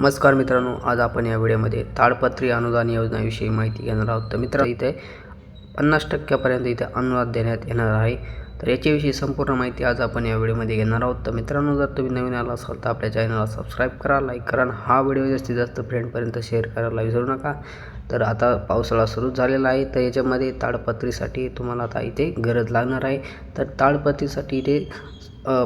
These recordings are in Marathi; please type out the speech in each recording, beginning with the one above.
नमस्कार मित्रांनो आज आपण या व्हिडिओमध्ये ताडपत्री अनुदान योजनाविषयी माहिती घेणार आहोत. तर मित्र इथे पन्नास टक्क्यापर्यंत इथे अनुदान देण्यात येणार आहे. तर याच्याविषयी संपूर्ण माहिती आज आपण या व्हिडिओमध्ये घेणार आहोत. तर मित्रांनो जर तुम्ही नवीन आला असाल तर आपल्या चॅनलला सबस्क्राईब करा लाईक करा आणि हा व्हिडिओ जास्तीत जास्त फ्रेंडपर्यंत शेअर करायला विसरू नका. तर आता पावसाळा सुरू झालेला आहे. तर याच्यामध्ये ताडपत्रीसाठी तुम्हाला आता इथे गरज लागणार आहे. तर ताडपत्रीसाठी इथे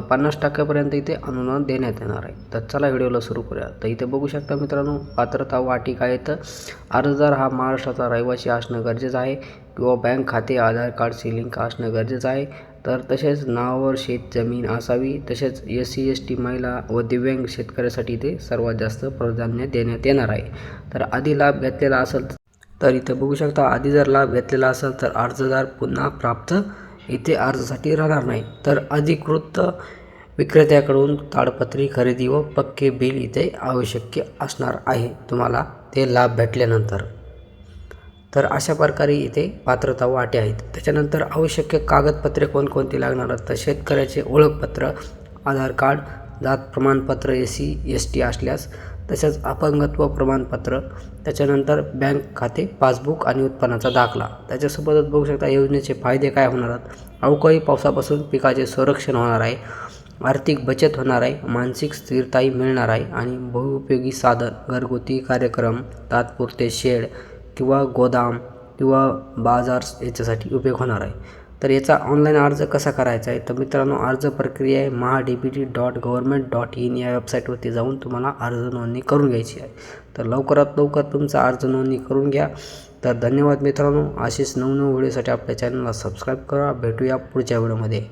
पन्नास टक्क्यापर्यंत इथे अनुदान देण्यात येणार आहे. तर चला व्हिडिओला सुरू करूया. तर इथे बघू शकता मित्रांनो पात्रता वाटी काय तर अर्जदार हा महाराष्ट्राचा रहिवासी असणं गरजेचं आहे किंवा बँक खाते आधार कार्डची लिंक असणं गरजेचं आहे. तर तसेच नावावर शेत जमीन असावी. तसेच एस सी एस टी महिला व दिव्यांग शेतकऱ्यासाठी ते सर्वात जास्त प्राधान्य देण्यात येणार आहे. तर आधी लाभ घेतलेला असेल तर इथं बघू शकता आधी जर लाभ घेतलेला असेल तर अर्जदार पुन्हा प्राप्त इथे अर्जासाठी राहणार नाही. तर अधिकृत विक्रेत्याकडून ताडपत्री खरेदी व पक्के बिल इथे आवश्यक असणार आहे. तुम्हाला ते लाभ भेटल्यानंतर. तर अशा प्रकारे इथे पात्रता वाटे आहेत. त्याच्यानंतर आवश्यक कागदपत्रे कोणकोणती लागणार आहेत? तर शेतकऱ्याचे ओळखपत्र आधार कार्ड जात प्रमाणपत्र एस सी एस टी असल्यास तसेच अपंगत्व प्रमाणपत्र त्याच्यानंतर बँक खाते पासबुक आणि उत्पन्नाचा दाखला. त्याच्यासोबतच बघू शकता योजनेचे फायदे काय होणार आहेत? अवकाळी पावसापासून पिकाचे संरक्षण होणार आहे आर्थिक बचत होणार आहे मानसिक स्थिरताही मिळणार आहे आणि बहुउपयोगी साधन घरगुती कार्यक्रम तात्पुरते शेड किंवा गोदाम किंवा बाजार याच्यासाठी उपयोग होणार आहे. तर याचा ऑनलाईन अर्ज कसा करायचा आहे? तर मित्रांनो अर्ज प्रक्रिया आहे Maha D B T dot government dot in या वेबसाईटवरती जाऊन तुम्हाला अर्ज नोंदणी करून घ्यायची आहे. तर लवकरात लवकर तुमचा अर्ज नोंदणी करून घ्या. तर धन्यवाद मित्रांनो. असेच नऊ व्हिडिओसाठी आपल्या चॅनलला सबस्क्राईब करा. भेटूया पुढच्या व्हिडिओमध्ये.